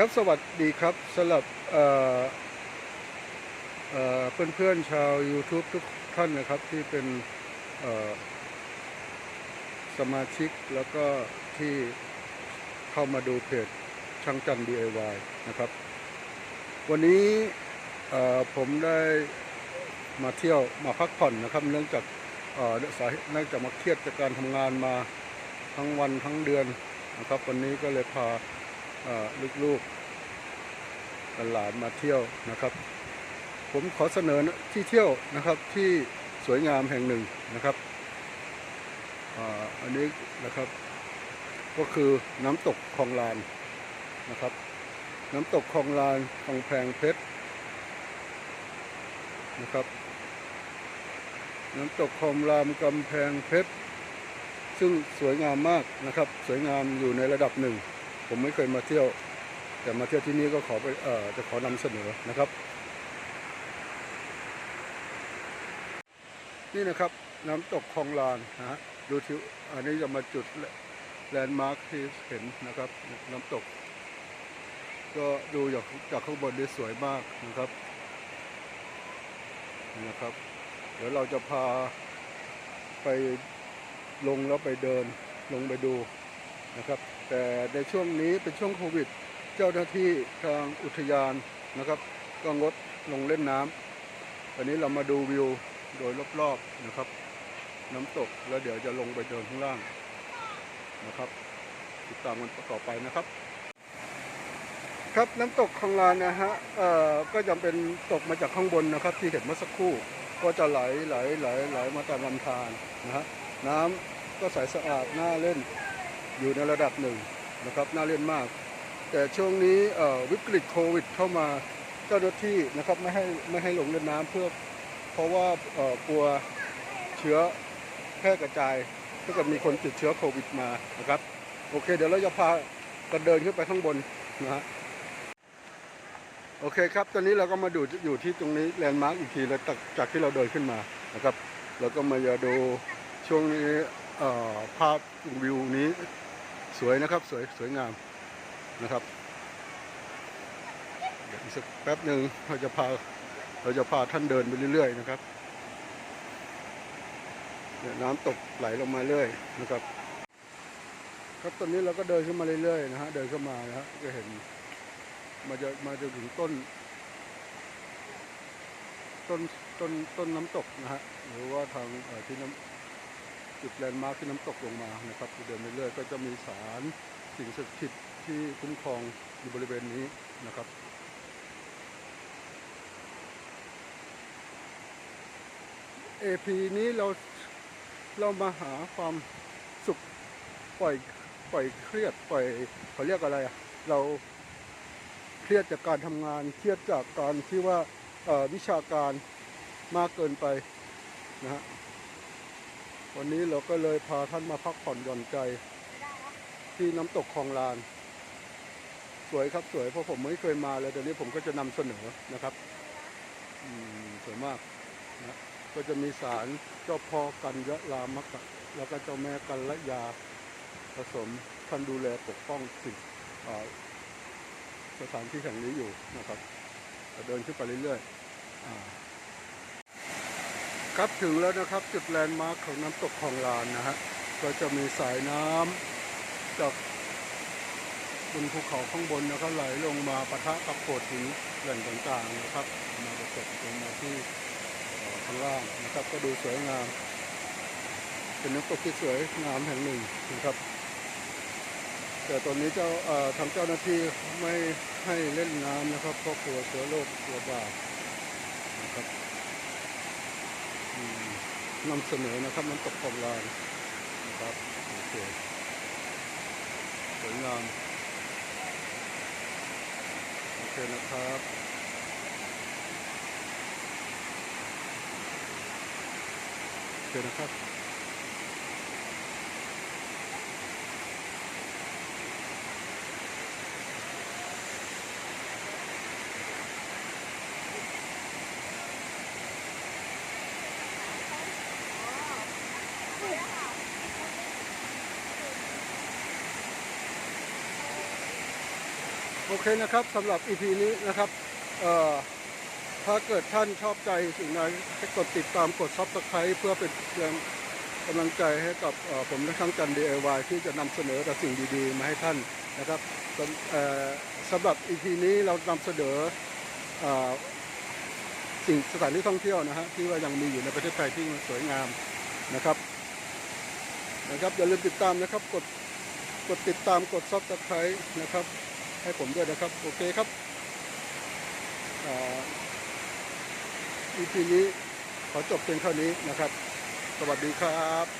ครับสวัสดีครับสำหรับเอ่อเเพื่อนๆชาว YouTube ทุกท่านนะครับที่เป็นสมาชิกแล้วก็ที่เข้ามาดูเพจช่างจัน DIY นะครับ วันนี้ผมได้มาเที่ยวมาพักผ่อนนะครับ เนื่องจากเอ่อสาเหตุเนื่องจากมาเครียดจากการทำงานมาทั้งวันทั้งเดือนนะครับ วันนี้ก็เลยพา ลูกๆหลานมาเที่ยวนะครับ ผมขอเสนอที่เที่ยวนะครับที่สวยงามแห่งหนึ่งนะครับอ,อันนี้นะครับก็คือน้ำตกคลองลานนะครับ น้ำตกคลองลานคลองแพงเพชรนะครับ น้ำตกคลองลามกำแพงเพชรซึ่งสวยงามมากนะครับ สวยงามอยู่ในระดับหนึ่ง ผมไม่เคยมาเที่ยว แต่มาเที่ยวที่นี่ก็ขอไปเอ่อจะขอนำเสนอนะครับ นี่นะครับน้ำตกคลองลานนะฮะดูทิวอันนี้จะมาจุดแลนด์มาร์คที่เห็นนะครับ น้ำตก ก็ดูจากจากข้างบนได้สวยมากนะครับนี่นะครับ เดี๋ยวเราจะพาไปลงแล้วไปเดินลงไปดู นะครับ แต่ในช่วงนี้เป็นช่วงโควิด เจ้าหน้าที่ทางอุทยานนะครับ ก็งดลงเล่นน้ำวันนี้เรามาดูวิวโดยรอบๆนะครับ น้ำตกแล้วเดี๋ยวจะลงไปเดินข้างล่างนะครับ ติดตามกันต่อไปนะครับ ครับน้ำตกคลองลานนะฮะเอ่อก็จะเป็นตกมาจากข้างบนนะครับ ที่เห็นเมื่อสักครู่ก็จะไหลไหลไหลไหลมาตามลำธารนะฮะน้ำก็ใสสะอาดน่าเล่น อยู่ในระดับหนึ่งนะครับน่าเล่นมาก แต่ช่วงนี้วิกฤตโควิด เข้ามาเจ้าหน้าที่นะครับไม่ให้ไม่ให้ลงเล่นน้ำเพื่อเพราะว่ากลัวเชื้อแพร่กระจายถ้าเกิดมีคนติดเชื้อโควิดมานะครับ โอเค เดี๋ยวเราจะพากันเดินขึ้นไปข้างบนนะฮะโอเคครับ ตอนนี้เราก็มาดูอยู่ที่ตรงนี้แลนด์มาร์กอีกทีแล้วจากที่เราเดินขึ้นมานะครับ เราก็มาจะดูช่วงนี้ภาพวิวนี้ สวยนะครับสวยสวยงามนะครับเดี๋ยวอีกสักแป๊บหนึ่งเราจะพาเราจะพาท่านเดินไปเรื่อยๆนะครับน้ำตกไหลลงมาเรื่อยนะครับ ครับตอนนี้เราก็เดินขึ้นมาเรื่อยๆนะฮะเดินเข้ามานะฮะจะเห็นมาจะมาจะถึงต้น ต้นต้นต้นน้ำตกนะฮะหรือว่าทางที่น้ำ จุดแลนด์มาร์คที่น้ำตกลงมานะครับเดินไปเรื่อยก็จะมีสารสิ่งศักดิ์สิทธิ์ที่คุ้มครองอยู่บริเวณนี้นะครับ AP นี้เราเรามาหาความสุขปล่อยปล่อยเครียดปล่อยเขาเรียกอะไรอะเราเครียดจากการทำงานเครียดจากการที่ว่าวิชาการมากเกินไปนะฮะ วันนี้เราก็เลยพาท่านมาพักผ่อนหย่อนใจ ที่น้ำตกคลองลาน สวยครับสวยเพราะผมไม่เคยมาเลยแต่นี้ผมก็จะนำเสนอนะครับสวยมากนะก็จะมีสารเจ้าพ่อกันยะลามกะแล้วก็เจ้าแม่กันละยาผสมท่านดูแลปกป้องสิ่งสถานที่แห่งนี้อยู่นะครับเดินขึ้นไปเรื่อยๆอ ครับถึงแล้วนะครับจุดแลนด์มาร์คของน้ำตกคลองลานนะฮะก็จะมีสายน้ำจากบนภูเขาข้างบนนะครับไหลลงมาปะทะกับโขดหินแหล่งต่างๆนะครับ มาประสบลงมาที่ข้างล่างนะครับ ก็ดูสวยงาม เป็นน้ำตกที่สวยงามแห่งหนึ่งนะครับ แต่ตอนนี้เจ้าทางเจ้าหน้าที่ไม่ให้เล่นน้ำนะครับเพราะกลัวเชื้อโรคระบาดนะครับ นำเสนอนะครับน้ำตกคลองลานนะครับโอเคสวยงามโอเคนะครับโอเคนะครับ โอเคนะครับสำหรับ EP นี้นะครับถ้าเกิดท่านชอบใจสิ่งใดให้กดติดตามกด Subscribe เพื่อเป็นแรงกำลังใจให้กับผมและทั้งจัน DIY ที่จะนำเสนอแต่สิ่งดีๆ มาให้ท่านนะครับสำเอ่อสำหรับ EP นี้เรานำเสนออสิ่งสถานที่ท่องเที่ยวนะฮะที่ว่ายังมีอยู่ในประเทศไทยที่มันสวยงามนะครับนะครับอย่าลืมติดตามนะครับกดกดติดตามกด Subscribe นะครับ ให้ผมด้วยนะครับ โอเคครับอีพีนี้ขอจบเพียงเท่านี้นะครับ สวัสดีครับ